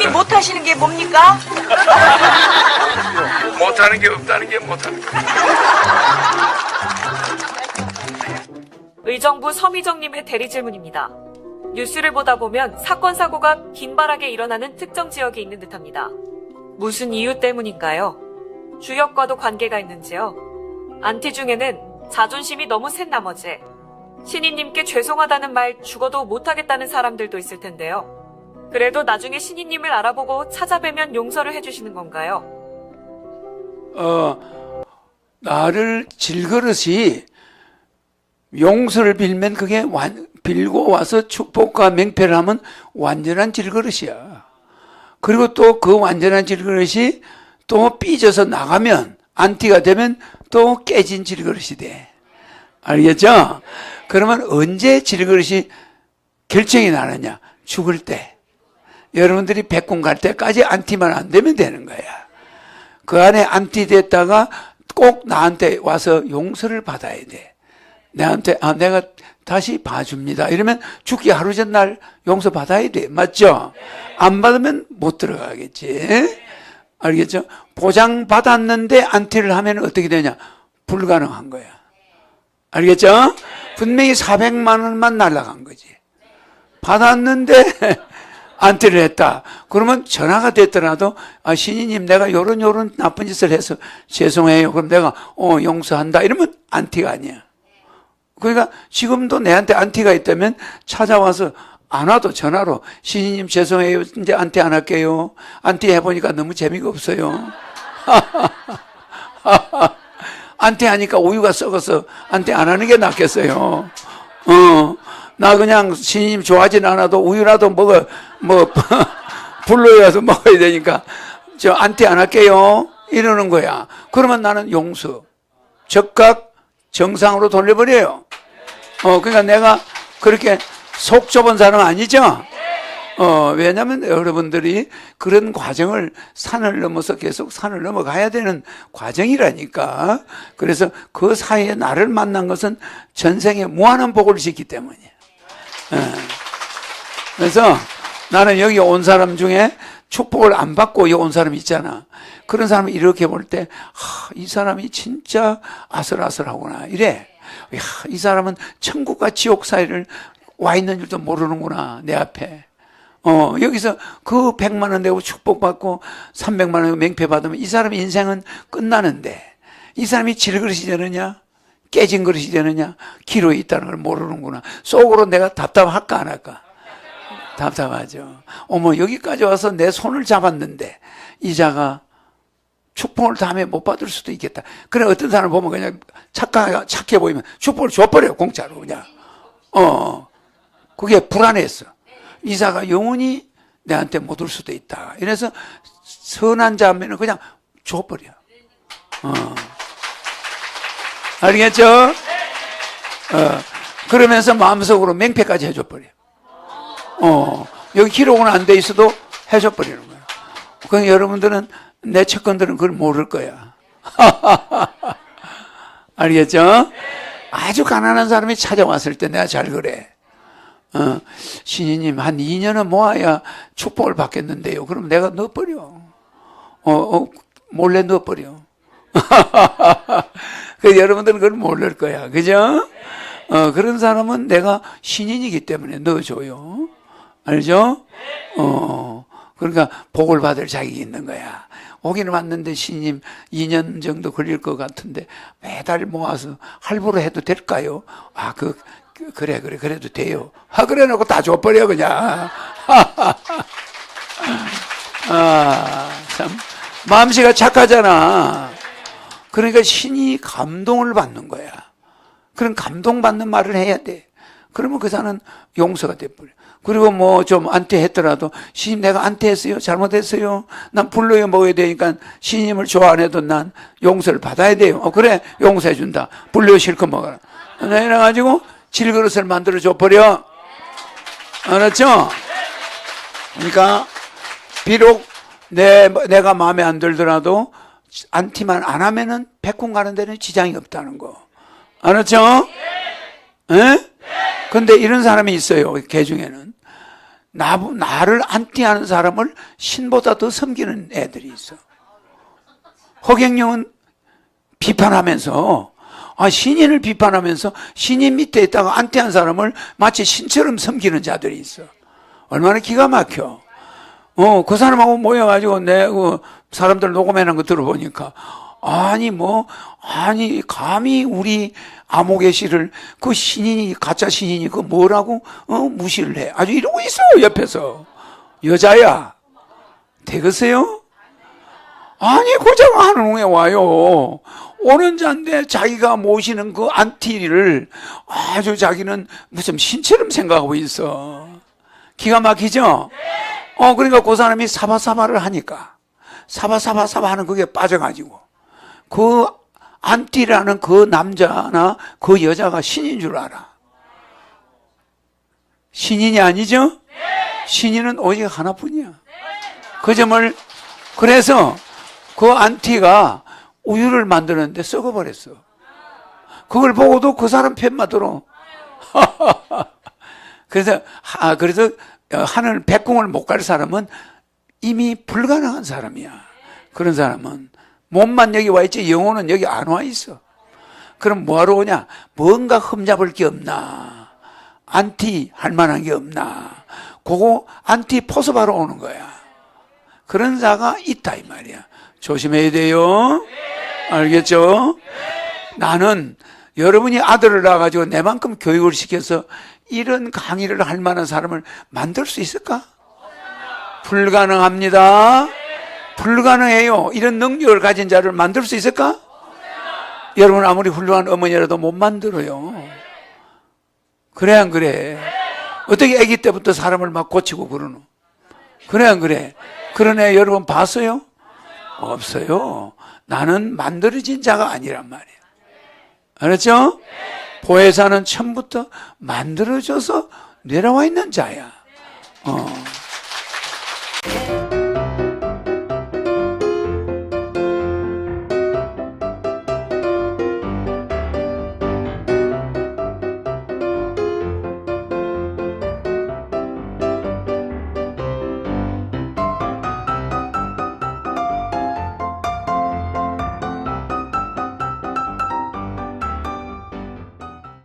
신인님 못하시는 게 뭡니까? 못하는 게 없다는 게 못하는 게. 의정부 서미정님의 대리 질문입니다. 뉴스를 보다 보면 사건 사고가 빈발하게 일어나는 특정 지역이 있는 듯합니다. 무슨 이유 때문인가요? 주역과도 관계가 있는지요? 안티 중에는 자존심이 너무 센 나머지 신인님께 죄송하다는 말 죽어도 못하겠다는 사람들도 있을 텐데요. 그래도 나중에 신인님을 알아보고 찾아뵈면 용서를 해주시는 건가요? 어, 나를 질그릇이 용서를 빌면 그게 완, 빌고 와서 축복과 맹패를 하면 완전한 질그릇이야. 그리고 또 그 완전한 질그릇이 또 삐져서 나가면 안티가 되면 또 깨진 질그릇이 돼. 알겠죠? 그러면 언제 질그릇이 결정이 나느냐? 죽을 때. 여러분들이 백군 갈 때까지 안티만 안 되면 되는 거야. 그 안에 안티 됐다가 꼭 나한테 와서 용서를 받아야 돼. 내한테, 아, 내가 다시 봐줍니다. 이러면 죽기 하루 전날 용서 받아야 돼. 맞죠? 안 받으면 못 들어가겠지. 알겠죠? 보장 받았는데 안티를 하면 어떻게 되냐? 불가능한 거야. 알겠죠? 분명히 400만 원만 날라간 거지. 받았는데 안티를 했다. 그러면 전화가 됐더라도 아 신이님 내가 요런 요런 나쁜 짓을 해서 죄송해요. 그럼 내가 어 용서한다. 이러면 안티가 아니야. 그러니까 지금도 내한테 안티가 있다면 찾아와서 안 와도 전화로 신이님 죄송해요. 이제 안티 안 할게요. 안티 해보니까 너무 재미가 없어요. 안티 하니까 우유가 썩어서 안티 안 하는 게 낫겠어요. 어, 나 그냥 신님 좋아하진 않아도 우유라도 먹어, 뭐, 불러야서 먹어야 되니까 저 안티 안 할게요. 이러는 거야. 그러면 나는 용서. 적각 정상으로 돌려버려요. 어, 그러니까 내가 그렇게 속 좁은 사람 아니죠? 어, 왜냐면 여러분들이 그런 과정을 산을 넘어서 계속 산을 넘어가야 되는 과정이라니까. 그래서 그 사이에 나를 만난 것은 전생에 무한한 복을 짓기 때문이에요. 예. 그래서 나는 여기 온 사람 중에 축복을 안 받고 여기 온 사람 있잖아. 그런 사람을 이렇게 볼 때, 하, 이 사람이 진짜 아슬아슬하구나. 이래. 야, 이 사람은 천국과 지옥 사이를 와 있는 줄도 모르는구나. 내 앞에. 어, 여기서 그 100만 원 내고 축복받고 300만 원 맹패 받으면 이 사람 인생은 끝나는데 이 사람이 질그릇이 되느냐? 깨진 그릇이 되느냐? 기로에 있다는 걸 모르는구나. 속으로 내가 답답할까 안 할까? 답답하죠. 어머, 여기까지 와서 내 손을 잡았는데 이자가 축복을 다음에 못 받을 수도 있겠다. 그래, 어떤 사람 보면 그냥 착하, 착해 보이면 축복을 줘버려요, 공짜로 그냥. 어, 그게 불안했어. 이사가 영원히 내한테 못 올 수도 있다. 이래서 선한 자면은 그냥 줘버려. 어. 알겠죠? 어. 그러면서 마음속으로 맹패까지 해줘버려. 어. 여기 기록은 안 돼 있어도 해줘버리는 거야. 그럼 여러분들은 내 채권들은 그걸 모를 거야. 알겠죠? 아주 가난한 사람이 찾아왔을 때 내가 잘 그래. 어, 신이님 한 2년은 모아야 축복을 받겠는데요. 그럼 내가 넣어버려. 어, 어 몰래 넣어버려. 그 여러분들은 그걸 모를 거야. 그죠? 어, 그런 사람은 내가 신인이기 때문에 넣어줘요. 알죠? 어, 그러니까 복을 받을 자격이 있는 거야. 오기는 왔는데 신님 2년 정도 걸릴 것 같은데 매달 모아서 할부로 해도 될까요? 아, 그, 그, 그래, 그래, 그래도 돼요. 아, 그래 놓고 다 줘버려, 그냥. 아, 참. 마음씨가 착하잖아. 그러니까 신이 감동을 받는 거야. 그런 감동받는 말을 해야 돼. 그러면 그 사람은 용서가 돼버려. 그리고 뭐 좀 안태했더라도 신님 내가 안태했어요. 잘못했어요. 난 불러요 먹어야 되니까 신님을 좋아 안 해도 난 용서를 받아야 돼요. 어, 그래 용서해 준다. 불러요 실컷 먹어라. 이래 가지고 질그릇을 만들어 줘 버려. 알았죠? 그러니까 비록 내 내가 마음에 안 들더라도 안티만 안 하면은 백군 가는 데는 지장이 없다는 거. 알았죠? 예? 근데 이런 사람이 있어요. 개 중에는. 나, 나를 안티하는 사람을 신보다 더 섬기는 애들이 있어. 허경영은 비판하면서 아, 신인을 비판하면서 신인 밑에 있다가 안티한 사람을 마치 신처럼 섬기는 자들이 있어. 얼마나 기가 막혀. 어, 그 사람하고 모여가지고 내, 그, 사람들 녹음해놓은 거 들어보니까, 아니, 뭐, 아니, 감히 우리 암흑의 씨를 그 신인이, 가짜 신인이 그 뭐라고, 어, 무시를 해. 아주 이러고 있어, 옆에서. 여자야. 되겠어요? 아니, 하는 후에 와요. 오는 자인데 자기가 모시는 그 안티를 아주 자기는 무슨 신처럼 생각하고 있어. 기가 막히죠? 어, 그러니까 그 사람이 사바사바를 하니까. 사바사바사바 하는 그게 빠져가지고. 그 안티라는 그 남자나 그 여자가 신인 줄 알아. 신인이 아니죠? 신인은 오직 하나뿐이야. 그 점을, 그래서 그 안티가 우유를 만드는데 썩어버렸어. 그걸 보고도 그 사람 편만 들어. 그래서, 아, 그래서 하늘 백궁을 못 갈 사람은 이미 불가능한 사람이야. 그런 사람은. 몸만 여기 와 있지 영혼은 여기 안 와 있어. 그럼 뭐하러 오냐? 뭔가 흠잡을 게 없나? 안티 할 만한 게 없나? 그거 안티 포섭하러 오는 거야. 그런 자가 있다 이 말이야. 조심해야 돼요. 알겠죠? 나는 여러분이 아들을 낳아가지고 내만큼 교육을 시켜서 이런 강의를 할 만한 사람을 만들 수 있을까? 불가능합니다. 불가능해요. 이런 능력을 가진 자를 만들 수 있을까? 여러분 아무리 훌륭한 어머니라도 못 만들어요. 그래 안 그래? 어떻게 아기 때부터 사람을 막 고치고 그러노? 그래 안 그래? 애 여러분 봤어요? 없어요. 나는 만들어진 자가 아니란 말이에요. 알았죠? 보혜사는 처음부터 만들어져서 내려와 있는 자야. 어.